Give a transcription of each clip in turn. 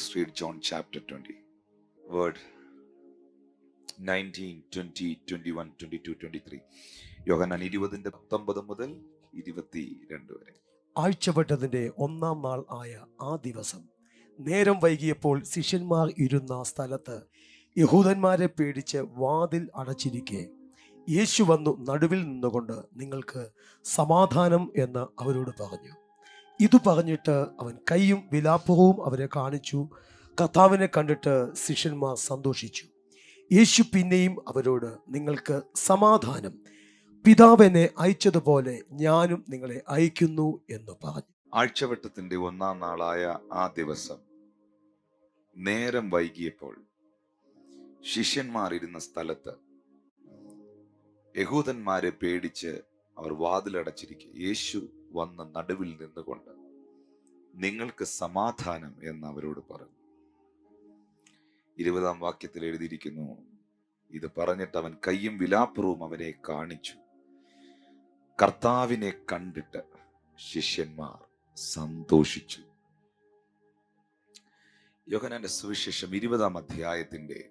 Please read John chapter 20, word. 19, 20, 21, 22, 23. യോഹന്നാൻ ഇരുപതിന്റെ പത്തൊമ്പത് മുതൽ ഇരുപത്തിരണ്ട് വരെ. ആഴ്ചവട്ടത്തിന്റെ ഒന്നാം നാൾ ആയ ആ ദിവസം നേരം വൈകിയപ്പോൾ ശിഷ്യന്മാർ ഇരുന്ന സ്ഥലത്ത് യഹൂദന്മാരെ പേടിച്ച് വാതിൽ അടച്ചിരിക്കെ. യേശു വന്നു നടുവിൽ നിന്നുകൊണ്ട് നിങ്ങൾക്ക് സമാധാനം എന്ന് അവരോട് പറഞ്ഞു. ഇതു പറഞ്ഞിട്ട് അവൻ കൈയും വിലാപ്പവും അവരെ കാണിച്ചു. കർത്താവിനെ കണ്ടിട്ട് ശിഷ്യന്മാർ സന്തോഷിച്ചു. യേശു പിന്നെയും അവരോട് നിങ്ങൾക്ക് സമാധാനം. പിതാവിനെ അയച്ചതുപോലെ ഞാനും നിങ്ങളെ അയക്കുന്നു എന്ന് പറഞ്ഞു. ആഴ്ചവട്ടത്തിന്റെ ഒന്നാം നാളായ ആ ദിവസം നേരം വൈകിയപ്പോൾ ശിഷ്യന്മാരിരുന്ന സ്ഥലത്ത് യഹൂദന്മാരെ പേടിച്ച് അവർ വാതിലടച്ചിരിക്കുക യേശു വന്ന നടുവിൽ നിന്നുകൊണ്ട് നിങ്ങൾക്ക് സമാധാനം എന്ന് അവരോട് പറഞ്ഞു. ഇരുപതാം വാക്യത്തിൽ എഴുതിയിരിക്കുന്നു ഇത് പറഞ്ഞിട്ട് അവൻ കയ്യും വിലാപ്പുറവും അവനെ കാണിച്ചു. കർത്താവിനെ കണ്ടിട്ട് ശിഷ്യന്മാർ സന്തോഷിച്ചു. യോഹനാന്റെ സുവിശേഷം ഇരുപതാം അധ്യായത്തിന്റെ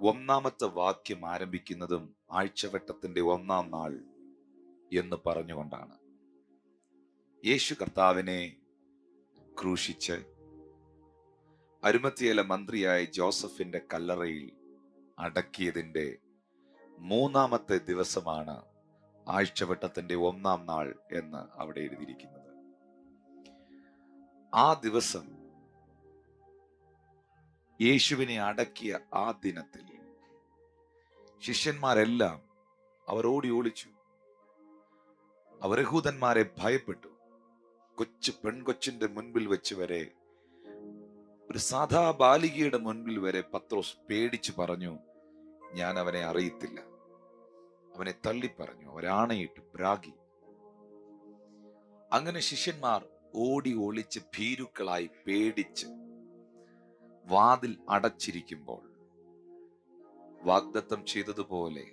ഒന്നാമത്തെ വാക്യം ആരംഭിക്കുന്നതും ആഴ്ചവട്ടത്തിന്റെ ഒന്നാം നാൾ എന്ന് പറഞ്ഞുകൊണ്ടാണ്. യേശു കർത്താവിനെ ക്രൂശിച്ച് അരുമത്തിയല മന്ത്രിയായ ജോസഫിന്റെ കല്ലറയിൽ അടക്കിയതിന്റെ മൂന്നാമത്തെ ദിവസമാണ് ആഴ്ചവട്ടത്തിന്റെ ഒന്നാം നാൾ എന്ന് അവിടെ എഴുതിയിരിക്കുന്നത്. ആ ദിവസം യേശുവിനെ അടക്കിയ ആ ദിനത്തിൽ ശിഷ്യന്മാരെല്ലാം അവർ ഓടി ഒളിച്ചു അവർ യഹൂദന്മാരെ ഭയപ്പെട്ടു. കൊച്ചു പെൺകൊച്ചിന്റെ മുൻപിൽ വെച്ച് വരെ ഒരു സാധാ ബാലികയുടെ മുൻപിൽ വരെ പത്രോസ് പേടിച്ചു പറഞ്ഞു ഞാൻ അവനെ അറിയത്തില്ല. അവനെ തള്ളി പറഞ്ഞു അവരാണയിട്ട് പ്രാഗി. അങ്ങനെ ശിഷ്യന്മാർ ഓടി ഒളിച്ച് ഭീരുക്കളായി പേടിച്ച് വാതിൽ അടച്ചിരിക്കുമ്പോൾ വാഗ്ദത്തം ചെയ്തതുപോലെ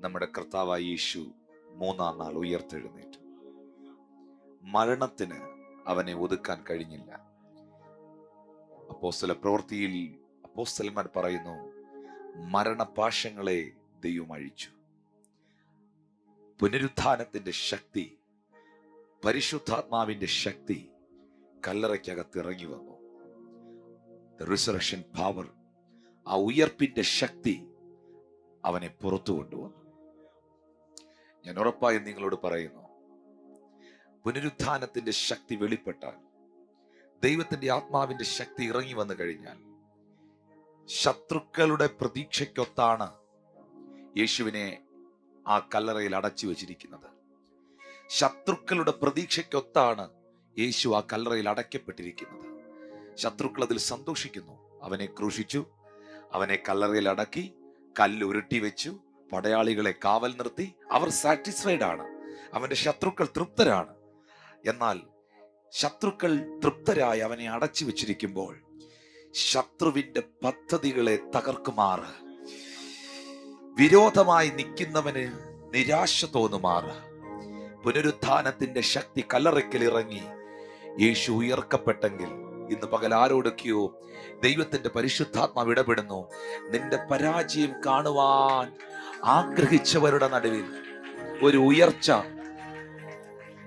നമ്മുടെ കർത്താവായ യേശു മൂന്നാം നാൾ ഉയർത്തെഴുന്നേറ്റു. മരണത്തിന് അവനെ ഒതുക്കാൻ കഴിഞ്ഞില്ല. അപ്പോസ്തല പ്രവൃത്തിയിൽ അപ്പോസ്തലന്മാർ പറയുന്നു മരണപാശങ്ങളെ ദൈവം അഴിച്ചു. പുനരുത്ഥാനത്തിന്റെ ശക്തി പരിശുദ്ധാത്മാവിന്റെ ശക്തി കല്ലറയ്ക്കകത്ത് ഇറങ്ങി വന്നു. റിസറക്ഷൻ പവർ ആ ഉയർപ്പിന്റെ ശക്തി അവനെ പുറത്തു കൊണ്ടുവന്നു. ഞാൻ ഉറപ്പായും നിങ്ങളോട് പറയുന്നു പുനരുത്ഥാനത്തിന്റെ ശക്തി വെളിപ്പെട്ടാൽ ദൈവത്തിന്റെ ആത്മാവിന്റെ ശക്തി ഇറങ്ങി വന്നു കഴിഞ്ഞാൽ ശത്രുക്കളുടെ പ്രതീക്ഷയ്ക്കൊത്താണ് യേശുവിനെ ആ കല്ലറയിൽ അടച്ചു വച്ചിരിക്കുന്നത്. ശത്രുക്കളുടെ പ്രതീക്ഷയ്ക്കൊത്താണ് യേശു ആ കല്ലറയിൽ അടയ്ക്കപ്പെട്ടിരിക്കുന്നത്. ശത്രുക്കൾ അതിൽ സന്തോഷിക്കുന്നു. അവനെ ക്രൂശിച്ചു അവനെ കല്ലറയിൽ അടക്കി കല്ല് ഉരുട്ടി വെച്ചു പടയാളികളെ കാവൽ നിർത്തി അവർ സാറ്റിസ്ഫൈഡ് ആണ്. അവന്റെ ശത്രുക്കൾ തൃപ്തരാണ്. എന്നാൽ ശത്രുക്കൾ തൃപ്തരായി അവനെ അടച്ചു വെച്ചിരിക്കുമ്പോൾ ശത്രുവിന്റെ പദ്ധതികളെ തകർക്കുമാറ് വിരോധമായി നിൽക്കുന്നവന് നിരാശ തോന്നുമാറ് പുനരുത്ഥാനത്തിന്റെ ശക്തി കല്ലറയ്ക്കൽ ഇറങ്ങി യേശു ഉയർക്കപ്പെട്ടെങ്കിൽ ഇന്ന് പകൽ ആരോടൊക്കെയോ ദൈവത്തിന്റെ പരിശുദ്ധാത്മാവ് ഇടപെടുന്നു. നിന്റെ പരാജയം കാണുവാൻ ആഗ്രഹിച്ചവരുടെ നടുവിൽ ഒരു ഉയർച്ച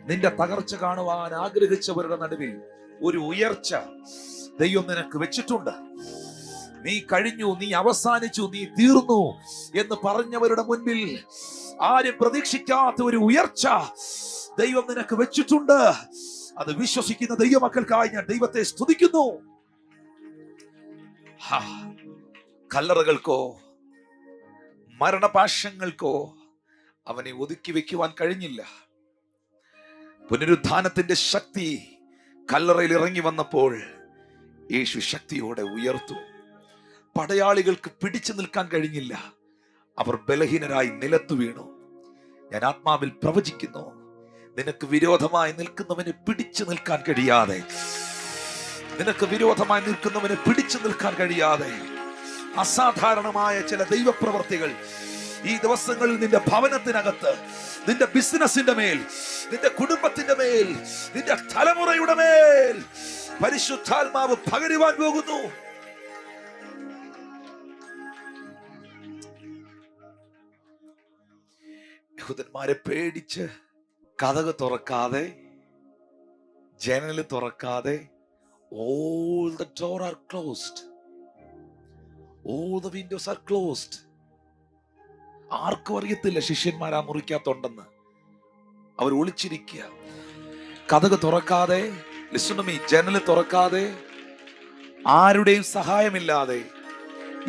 നിന്റെ തകർച്ച കാണുവാൻ ആഗ്രഹിച്ചവരുടെ നടുവിൽ ഒരു ഉയർച്ച ദൈവം നിനക്ക് വെച്ചിട്ടുണ്ട്. നീ കഴിഞ്ഞു നീ അവസാനിച്ചു നീ തീർന്നു എന്ന് പറഞ്ഞവരുടെ മുൻപിൽ ആരും പ്രതീക്ഷിക്കാത്ത ഒരു ഉയർച്ച ദൈവം നിനക്ക് വെച്ചിട്ടുണ്ട്. അത് വിശ്വസിക്കുന്ന ദൈവമക്കൾക്കായി ഞാൻ ദൈവത്തെ സ്തുതിക്കുന്നു. കല്ലറകൾക്കോ മരണപാശങ്ങൾക്കോ അവനെ ഒതുക്കി വെക്കുവാൻ കഴിഞ്ഞില്ല. പുനരുത്ഥാനത്തിന്റെ ശക്തി കല്ലറയിൽ ഇറങ്ങി വന്നപ്പോൾ യേശു ശക്തിയോടെ ഉയർത്തു. പടയാളികൾക്ക് പിടിച്ചു നിൽക്കാൻ കഴിഞ്ഞില്ല. അവർ ബലഹീനരായി നിലത്തു വീണു. ഞാൻ ആത്മാവിൽ പ്രവചിക്കുന്നു നിനക്ക് വിരോധമായി നിൽക്കുന്നവനെ പിടിച്ചു നിൽക്കാൻ കഴിയാതെ. നിനക്ക് വിരോധമായി നിൽക്കുന്നവനെ പിടിച്ചു നിൽക്കാൻ കഴിയാതെ. അസാധാരണമായ ചില ദൈവപ്രവർത്തികൾ ഈ ദിവസങ്ങളിൽ നിന്റെ ഭവനത്തിനകത്ത് നിന്റെ ബിസിനസിന്റെ മേൽ നിന്റെ കുടുംബത്തിന്റെ മേൽ നിന്റെ തലമുറയുടെ മേൽ പരിശുദ്ധാത്മാവ് പകരുവാൻ പോകുന്നു. യഹൂദന്മാരെ പേടിച്ച് കഥക് തുറക്കാതെ ജനൽ തുറക്കാതെ all the door are closed all the windows are closed ആർക്കും അറിയത്തില്ല ശിഷ്യന്മാർ ആ മുറിക്കകത്തുണ്ടെന്ന് അവർ ഒളിച്ചിരിക്കുക. കഥക് തുറക്കാതെ ലിസണമി ജനൽ തുറക്കാതെ ആരുടെയും സഹായമില്ലാതെ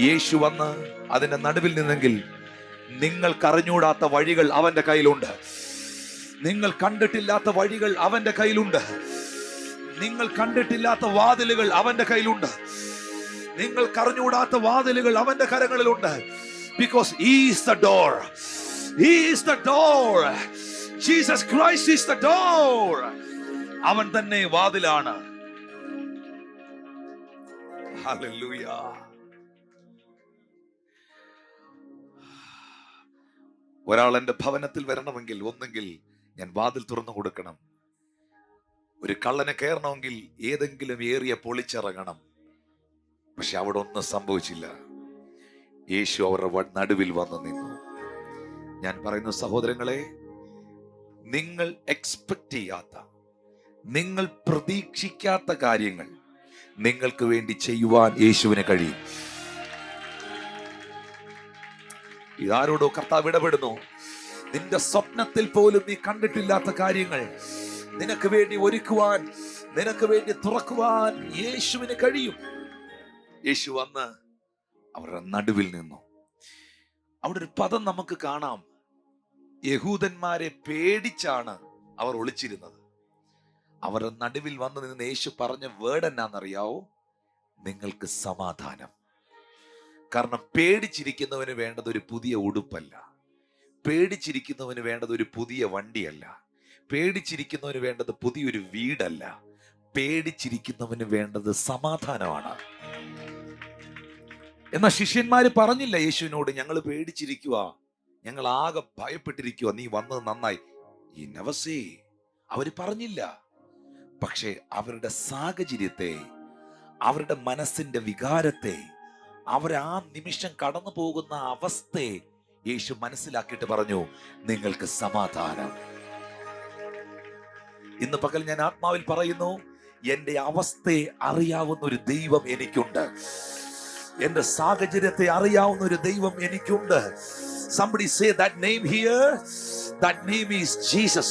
യേശു വന്ന് അതിന്റെ നടുവിൽ നിന്നെങ്കിൽ നിങ്ങൾ കറിഞ്ഞൂടാത്ത വഴികൾ അവന്റെ കയ്യിലുണ്ട്. നിങ്ങൾ കണ്ടിട്ടില്ലാത്ത വഴികൾ അവന്റെ കയ്യിലുണ്ട്. നിങ്ങൾ കണ്ടിട്ടില്ലാത്ത വാതിലുകൾ അവന്റെ കയ്യിലുണ്ട്. നിങ്ങൾ കറിഞ്ഞൂടാത്ത വാതിലുകൾ അവന്റെ കരങ്ങളിലുണ്ട്. Because is the door is the door Jesus Christ is the door അവൻ തന്നെ വാതിലാണ്. ഒരാൾ എന്റെ ഭവനത്തിൽ വരണമെങ്കിൽ ഒന്നെങ്കിൽ ഞാൻ വാതിൽ തുറന്നു കൊടുക്കണം. ഒരു കള്ളനെ കയറണമെങ്കിൽ ഏതെങ്കിലും ഏറിയ പൊളിച്ചിറങ്ങണം. പക്ഷെ അവിടെ ഒന്നും സംഭവിച്ചില്ല. യേശു അവരുടെ നടുവിൽ വന്നു നിന്നു. ഞാൻ പറയുന്ന സഹോദരങ്ങളെ നിങ്ങൾ എക്സ്പെക്ട് ചെയ്യാത്ത നിങ്ങൾ പ്രതീക്ഷിക്കാത്ത കാര്യങ്ങൾ നിങ്ങൾക്ക് വേണ്ടി ചെയ്യുവാൻ യേശുവിന് കഴിയും. ഇതാരോടോ കർത്താവ് ഇടപെടുന്നു? നിന്റെ സ്വപ്നത്തിൽ പോലും നീ കണ്ടിട്ടില്ലാത്ത കാര്യങ്ങൾ നിനക്ക് വേണ്ടി ഒരുക്കുവാൻ നിനക്ക് വേണ്ടി തുറക്കുവാൻ യേശുവിന് കഴിയും. യേശു വന്ന് അവരുടെ നടുവിൽ നിന്നു. അവിടെ ഒരു പദം നമുക്ക് കാണാം. യഹൂദന്മാരെ പേടിച്ചാണ് അവർ ഒളിച്ചിരുന്നത്. അവരുടെ നടുവിൽ വന്ന് നിന്ന് യേശു പറഞ്ഞ വേർഡ് എന്നാന്നറിയാവോ? നിങ്ങൾക്ക് സമാധാനം. കാരണം പേടിച്ചിരിക്കുന്നവന് വേണ്ടത് ഒരു പുതിയ ഉടുപ്പല്ല. പേടിച്ചിരിക്കുന്നവന് വേണ്ടത് ഒരു പുതിയ വണ്ടിയല്ല. പേടിച്ചിരിക്കുന്നവന് വേണ്ടത് പുതിയൊരു വീടല്ല. പേടിച്ചിരിക്കുന്നവന് വേണ്ടത് സമാധാനമാണ്. എന്നാൽ ശിഷ്യന്മാർ പറഞ്ഞില്ല യേശുവിനോട് ഞങ്ങൾ പേടിച്ചിരിക്കുക ഞങ്ങൾ ആകെ ഭയപ്പെട്ടിരിക്കുക നീ വന്നത് നന്നായി. ഈ നവസേ അവർ പറഞ്ഞില്ല. പക്ഷേ അവരുടെ സാഹചര്യത്തെ അവരുടെ മനസ്സിന്റെ വികാരത്തെ അവർ ആ നിമിഷം കടന്നു പോകുന്ന അവസ്ഥയെ യേശു മനസ്സിലാക്കിയിട്ട് പറഞ്ഞു നിങ്ങൾക്ക് സമാധാനം. ഇന്ന് പകൽ ഞാൻ ആത്മാവിൽ പറയുന്നു എന്റെ അവസ്ഥയെ അറിയാവുന്ന ഒരു ദൈവം എനിക്കുണ്ട്. എന്റെ സാഹചര്യത്തെ അറിയാവുന്ന ഒരു ദൈവം എനിക്കുണ്ട്. Somebody say that name here. That name is jesus.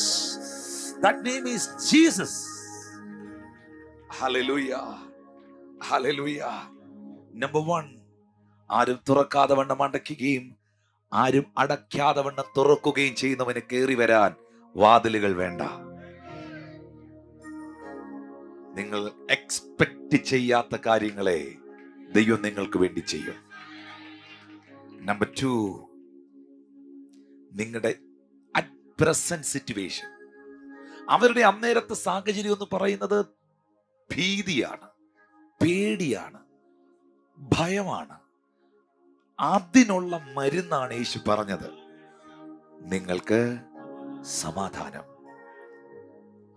That name is jesus. Hallelujah. Hallelujah. Number one ആരും തുറക്കാതെ വണ്ണം അടയ്ക്കുകയും ആരും അടയ്ക്കാതെ വണ്ണം തുറക്കുകയും ചെയ്യുന്നവന് കയറി വരാൻ വാതിലുകൾ വേണ്ട. നിങ്ങൾ എക്സ്പെക്ട് ചെയ്യാത്ത കാര്യങ്ങളെ ദൈവം നിങ്ങൾക്ക് വേണ്ടി ചെയ്യും. നമ്പർ ടു നിങ്ങളുടെ അറ്റ് പ്രസന്റ് സിറ്റുവേഷൻ അവരുടെ അന്നേരത്തെ സാഹചര്യം എന്ന് പറയുന്നത് ഭീതിയാണ് പേടിയാണ് ഭയമാണ്. അതിനുള്ള മരുന്നാണ് യേശു പറഞ്ഞത്. നിങ്ങൾക്ക് സമാധാനം.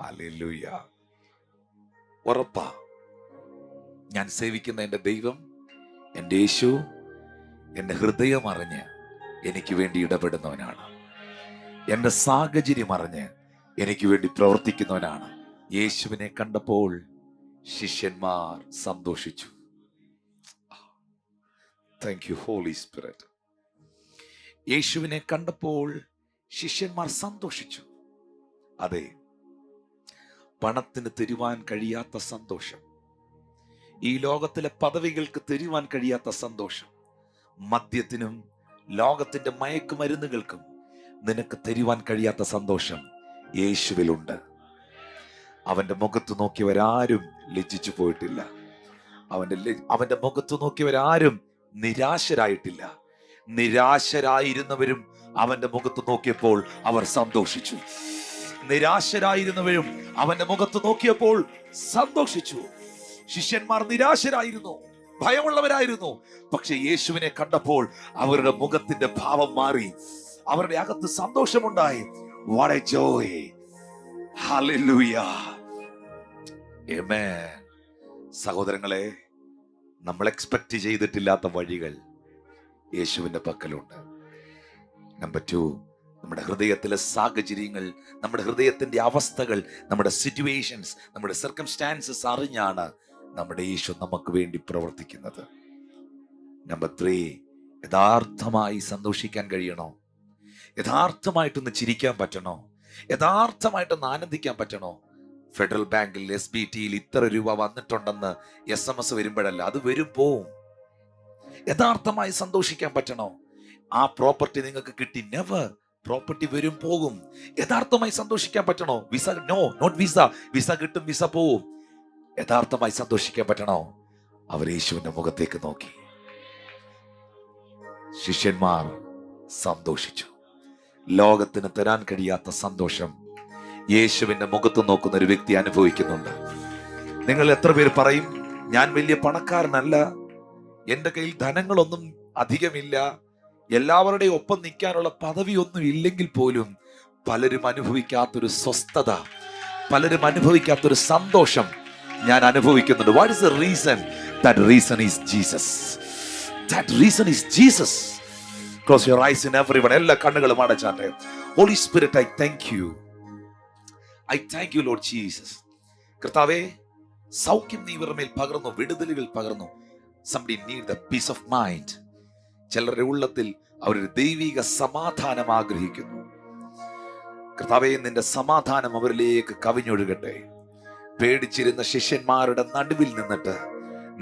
ഹല്ലേലൂയ ഉറപ്പാ. ഞാൻ സേവിക്കുന്ന എന്റെ ദൈവം എന്റെ യേശു എന്റെ ഹൃദയം അറിഞ്ഞ് എനിക്ക് വേണ്ടി ഇടപെടുന്നവനാണ്. എന്റെ സാഹചര്യം അറിഞ്ഞ് എനിക്ക് വേണ്ടി പ്രവർത്തിക്കുന്നവനാണ്. യേശുവിനെ കണ്ടപ്പോൾ ശിഷ്യന്മാർ സന്തോഷിച്ചു. താങ്ക് യു ഹോളി സ്പിരിറ്റ് യേശുവിനെ കണ്ടപ്പോൾ ശിഷ്യന്മാർ സന്തോഷിച്ചു. അതെ പണത്തിന് തരുവാൻ കഴിയാത്ത സന്തോഷം. ഈ ലോകത്തിലെ പദവികൾക്ക് തരുവാൻ കഴിയാത്ത സന്തോഷം. മദ്യത്തിനും ലോകത്തിന്റെ മയക്കുമരുന്നുകൾക്കും നിനക്ക് തരുവാൻ കഴിയാത്ത സന്തോഷം യേശുവിലുണ്ട്. അവന്റെ മുഖത്ത് നോക്കിയവരാരും ലജ്ജിച്ചു പോയിട്ടില്ല. അവന്റെ അവന്റെ മുഖത്ത് നോക്കിയവരാരും നിരാശരായിട്ടില്ല. നിരാശരായിരുന്നവരും അവന്റെ മുഖത്ത് നോക്കിയപ്പോൾ അവർ സന്തോഷിച്ചു. നിരാശരായിരുന്നവരും അവന്റെ മുഖത്ത് നോക്കിയപ്പോൾ സന്തോഷിച്ചു. ശിഷ്യന്മാർ നിരാശരായിരുന്നു ഭയമുള്ളവരായിരുന്നു പക്ഷെ യേശുവിനെ കണ്ടപ്പോൾ അവരുടെ മുഖത്തിന്റെ ഭാവം മാറി അവരുടെ അകത്ത് സന്തോഷമുണ്ടായി ജോയ് joy. Hallelujah. Amen. സഹോദരങ്ങളെ നമ്മൾ എക്സ്പെക്ട് ചെയ്തിട്ടില്ലാത്ത വഴികൾ യേശുവിന്റെ പക്കലുണ്ട് നമ്പർ ടു നമ്മുടെ ഹൃദയത്തിലെ സാഹചര്യങ്ങൾ നമ്മുടെ ഹൃദയത്തിന്റെ അവസ്ഥകൾ നമ്മുടെ സിറ്റുവേഷൻസ് നമ്മുടെ സർക്കംസ്റ്റാൻസസ് അറിഞ്ഞാണ് നമ്മുടെ ഈശോ നമുക്ക് വേണ്ടി പ്രവർത്തിക്കുന്നത്. നമ്പർ ത്രീ യഥാർത്ഥമായി സന്തോഷിക്കാൻ കഴിയണോ? യഥാർത്ഥമായിട്ടൊന്ന് ചിരിക്കാൻ പറ്റണോ? യഥാർത്ഥമായിട്ടൊന്ന് ആനന്ദിക്കാൻ പറ്റണോ? ഫെഡറൽ ബാങ്കിൽ എസ് ബി ടിയിൽ ഇത്ര രൂപ വന്നിട്ടുണ്ടെന്ന് എസ് എം എസ് വരുമ്പോഴല്ല അത് വരും പോവും യഥാർത്ഥമായി സന്തോഷിക്കാൻ പറ്റണോ? ആ പ്രോപ്പർട്ടി നിങ്ങൾക്ക് കിട്ടി നെവർ പ്രോപ്പർട്ടി വരും പോകും യഥാർത്ഥമായി സന്തോഷിക്കാൻ പറ്റണോ? Visa no not visa visa കിട്ടും വിസ പോവും. യഥാർത്ഥമായി സന്തോഷിക്കാൻ പറ്റണോ? അവർ യേശുവിന്റെ മുഖത്തേക്ക് നോക്കി. ശിഷ്യന്മാർ സന്തോഷിച്ചു. ലോകത്തിന് തരാൻ കഴിയാത്ത സന്തോഷം യേശുവിന്റെ മുഖത്ത് നോക്കുന്ന ഒരു വ്യക്തി അനുഭവിക്കുന്നുണ്ട്. നിങ്ങൾ എത്ര പേര് പറയും ഞാൻ വലിയ പണക്കാരനല്ല. എന്റെ കയ്യിൽ ധനങ്ങളൊന്നും അധികമില്ല. എല്ലാവരുടെയും ഒപ്പം നിൽക്കാനുള്ള പദവിയൊന്നും ഇല്ലെങ്കിൽ പോലും പലരും അനുഭവിക്കാത്തൊരു സ്വസ്ഥത പലരും അനുഭവിക്കാത്തൊരു സന്തോഷം ഞാൻ അനുഭവിക്കുന്നുണ്ട് what is the reason that reason is Jesus that reason is Jesus close your eyes in everyone എല്ലാ കണ്ണുകളും അടച്ചാട്ടെ. Holy Spirit I thank you I thank you Lord Jesus കർത്താവേ സൗഖ്യം നീ ഇവരുടെ മേൽ പകർന്നു വിടുതലുകൾ പകർന്നു. Somebody need the peace of mind ചിലരുടെ ഉള്ളത്തിൽ അവരൊരു ദൈവിക സമാധാനം ആഗ്രഹിക്കുന്നു. കർത്താവേ നിന്റെ സമാധാനം അവരിലേക്ക് കവിഞ്ഞൊഴുകട്ടെ. പേടിച്ചിരുന്ന ശിഷ്യന്മാരുടെ നടുവിൽ നിന്നിട്ട്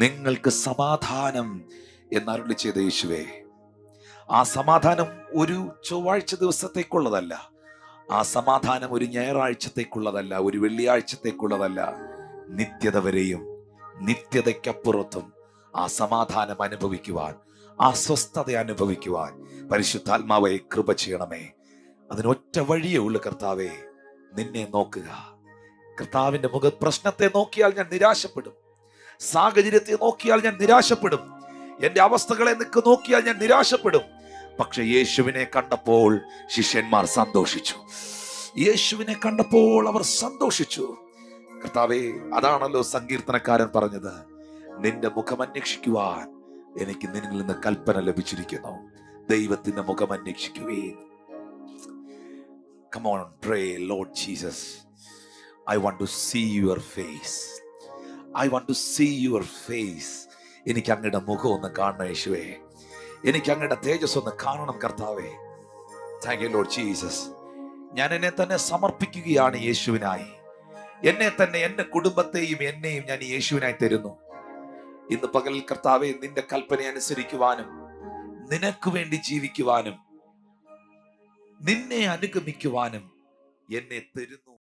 നിങ്ങൾക്ക് സമാധാനം എന്നരുളി ചെയ്ത യേശുവേ. ആ സമാധാനം ഒരു ചൊവ്വാഴ്ച ദിവസത്തേക്കുള്ളതല്ല. ആ സമാധാനം ഒരു ഞായറാഴ്ചത്തേക്കുള്ളതല്ല ഒരു വെള്ളിയാഴ്ചത്തേക്കുള്ളതല്ല. നിത്യത വരെയും നിത്യതയ്ക്കപ്പുറത്തും ആ സമാധാനം അനുഭവിക്കുവാൻ ആ സ്വസ്ഥത അനുഭവിക്കുവാൻ പരിശുദ്ധാത്മാവെ കൃപ ചെയ്യണമേ. അതിനൊറ്റ വഴിയേ ഉള്ളു കർത്താവേ നിന്നെ നോക്കുക. കർത്താവിന്റെ മുഖ പ്രശ്നത്തെ നോക്കിയാൽ ഞാൻ നിരാശപ്പെടും. സാഹചര്യത്തെ നോക്കിയാൽ ഞാൻ നിരാശപ്പെടും. എന്റെ അവസ്ഥകളെ നിൽക്ക് നോക്കിയാൽ ഞാൻ നിരാശപ്പെടും. പക്ഷെ യേശുവിനെ കണ്ടപ്പോൾ ശിഷ്യന്മാർ സന്തോഷിച്ചു. യേശുവിനെ കണ്ടപ്പോൾ അവർ സന്തോഷിച്ചു. കർത്താവേ അതാണല്ലോ സങ്കീർത്തനക്കാരൻ പറഞ്ഞത്. നിന്റെ മുഖം അന്വേഷിക്കുവാൻ എനിക്ക് നിന്നിൽ നിന്ന് കൽപ്പന ലഭിച്ചിരിക്കുന്നു. ദൈവത്തിന്റെ മുഖം അന്വേഷിക്കുവേ come on pray Lord Jesus I want to see your face I want to see your face എനിക്ക് അങ്ങയുടെ മുഖം ഒന്ന് കാണണം യേശുവേ. എനിക്ക് അങ്ങയുടെ തേജസ് ഒന്ന് കാണണം കർത്താവേ. താങ്ക് യു ലോഡ് ജീസസ് ഞാൻ എന്നെ തന്നെ സമർപ്പിക്കുകയാണ് യേശുവിനായി. എന്നെ തന്നെ എന്റെ കുടുംബത്തെയും എന്നെയും ഞാൻ യേശുവിനായി തരുന്നു. ഇന്ന് പകൽ കർത്താവെ നിന്റെ കൽപ്പന അനുസരിക്കുവാനും നിനക്ക് വേണ്ടി ജീവിക്കുവാനും നിന്നെ അനുഗമിക്കുവാനും എന്നെ തരുന്നു.